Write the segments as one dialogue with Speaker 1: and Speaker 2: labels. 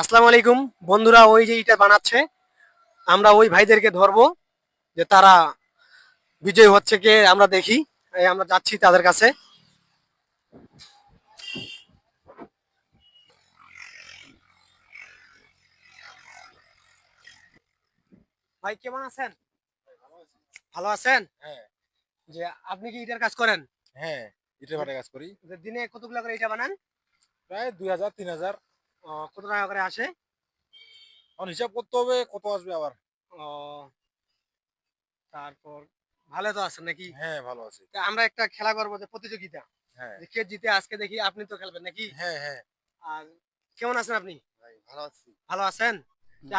Speaker 1: আসসালাম আলাইকুম বন্ধুরা ওই যে ইটা বানাচ্ছে আমরা ওই ভাইদেরকে ধরবো যে তারা বিজয় হচ্ছে কে আমরা দেখি আমরা যাচ্ছি তাদের কাছে ভাই কেমন আছেন ভালো আছেন হ্যাঁ। যে আপনি কি ইটার কাজ করেন
Speaker 2: হ্যাঁ ইটের কাজ করি
Speaker 1: দিনে কতগুলো করে ইটা বানান
Speaker 2: প্রায় দুই হাজার তিন হাজার
Speaker 1: কত টাকা করে আসে
Speaker 2: এখন হিসাব করতে হবে কত আসবে আবার ও
Speaker 1: তারপর ভালো তো আছে নাকি
Speaker 2: হ্যাঁ ভালো আছি
Speaker 1: আমরা একটা খেলা করবো যে প্রতিযোগিতা হ্যাঁ কে জিতে আজকে দেখি আপনি তো খেলবেন নাকি হ্যাঁ হ্যাঁ আর কেমন আছেন আপনি ভালো আছি ভালো আছেন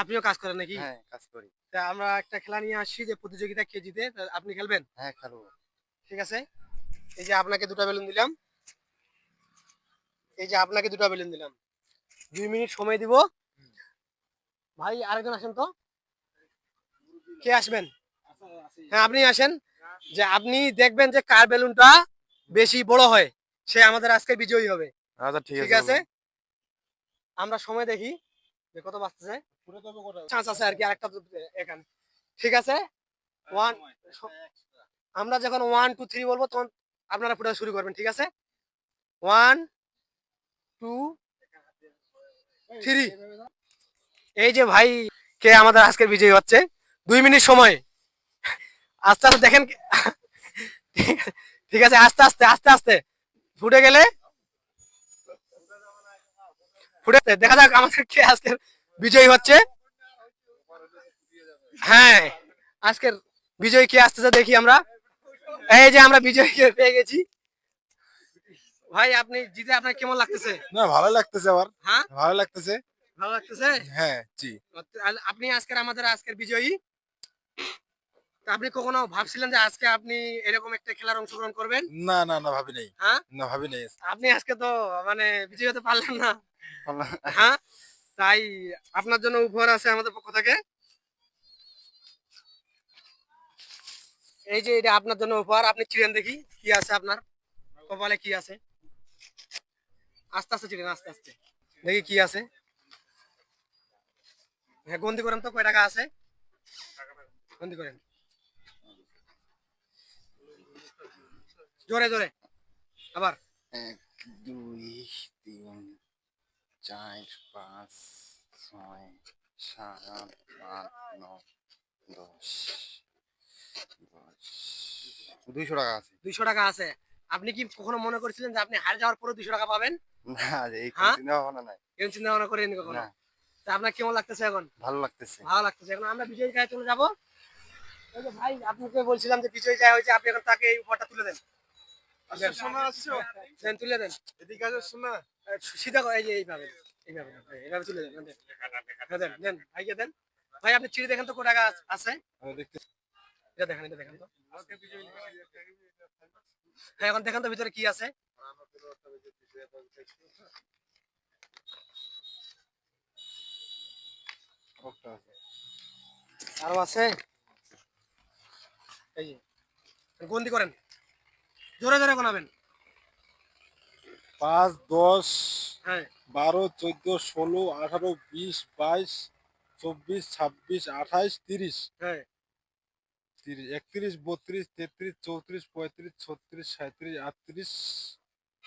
Speaker 1: আপনিও কাজ করেন নাকি হ্যাঁ কাজ করি তা আমরা একটা খেলা নিয়ে আসি যে প্রতিযোগিতা কে জিতে আপনি খেলবেন হ্যাঁ খেলবো ঠিক আছে এই যে আপনাকে দুটা বেলুন দিলাম এই যে আপনাকে দুটা বেলুন দিলাম দুই মিনিট সময় দিব ভাই আরেকজন আসেন তো কে আসবেন হ্যাঁ আপনি আসেন যে আপনি দেখবেন যে কার বেলুনটা বেশি বড় হয় সে আমাদের আজকে বিজয়ী হবে
Speaker 2: আচ্ছা ঠিক আছে
Speaker 1: আমরা সময় দেখি যে কত বাঁচতেছে চান্স আছে আর কি আরেকটা এখানে ঠিক আছে ওয়ান আমরা যখন ওয়ান টু থ্রি বলবো তখন আপনারা ফুটা শুরু করবেন ঠিক আছে ওয়ান টু থ্রি এই যে ভাই কে আমাদের আজকের বিজয়ী হচ্ছে দুই মিনিট সময় আস্তে আস্তে দেখেন ঠিক আছে আস্তে আস্তে আস্তে আস্তে ফুটে গেলে ফুটে দেখা যাক আমাদের কে আজকের বিজয়ী হচ্ছে হ্যাঁ আজকের বিজয় কে আসতেছে দেখি আমরা এই যে আমরা বিজয়কে পেয়ে গেছি ভাই আপনি জিতে আপনার কেমন লাগতেছে
Speaker 2: না ভালো লাগতেছে আবার হ্যাঁ ভালো লাগতেছে ভালো লাগতেছে হ্যাঁ জি
Speaker 1: আপনি আজকে আমাদের আজকের বিজয়ী আপনি কখনো ভাবছিলেন যে আজকে আপনি এরকম একটা খেলার অংশগ্রহণ করবেন
Speaker 2: না না না ভাবি নাই হ্যাঁ? না ভাবি নাই
Speaker 1: আপনি আজকে তো মানে বিজয়ী হতে পারলেন না হ্যাঁ তাই আপনার জন্য উপহার আছে আমাদের পক্ষ থেকে এই যে এটা আপনার জন্য উপহার আপনি ছিলেন দেখি কি আছে আপনার কপালে কি আছে আস্তে আস্তে ছিলেন আস্তে আস্তে দেখি কি আছে হ্যাঁ গন্তি করেন তো কয় টাকা আছে গন্তি করেন জোরে জোরে আবার
Speaker 2: এক দুই তিন চার পাঁচ ছয় সাত আট নয় দশ দশ দুইশো টাকা আছে
Speaker 1: দুইশো টাকা আছে আপনি কি কখনো মনে করেছিলেন যে আপনি হারে যাওয়ার পরে দুশো টাকা পাবেন হ্যাঁ? কেমন লাগতেছে ভাই আপনি তুলে আচ্ছা, আচ্ছা, এদিকে সিধা এইভাবে এইভাবে হ্যাঁ, দেন ভাই আপনি চিড়ি দেখেন তো কো টাকা আছে হ্যাঁ, দেখেন হ্যাঁ এখন দেখেন তো ভিতরে কি আছে আরো আছে এই যে গন্ধি করেন জোরে জোরে গোনাবেন
Speaker 2: পাঁচ দশ হ্যাঁ। বারো চোদ্দ ষোলো আঠারো বিশ বাইশ চব্বিশ ছাব্বিশ আঠাইশ তিরিশ হ্যাঁ তিরিশ একত্রিশ বত্রিশ তেত্রিশ চৌত্রিশ পঁয়ত্রিশ ছত্রিশ সাঁত্রিশ আটত্রিশ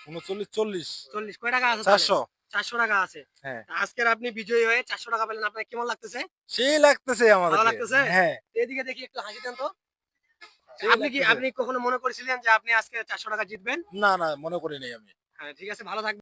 Speaker 2: উনচল্লিশ চল্লিশ
Speaker 1: চল্লিশ কয় টাকা আছে চারশো চারশো টাকা আছে হ্যাঁ আজকের আপনি বিজয়ী হয়ে চারশো টাকা পেলেন আপনার কেমন লাগতেছে
Speaker 2: সেই লাগতেছে আমার লাগতেছে হ্যাঁ
Speaker 1: এদিকে দেখি একটু হাসি দেন তো আপনি কি আপনি কখনো মনে করেছিলেন যে আপনি আজকে চারশো টাকা জিতবেন
Speaker 2: না না মনে করিনি আমি
Speaker 1: হ্যাঁ ঠিক আছে ভালো থাকবেন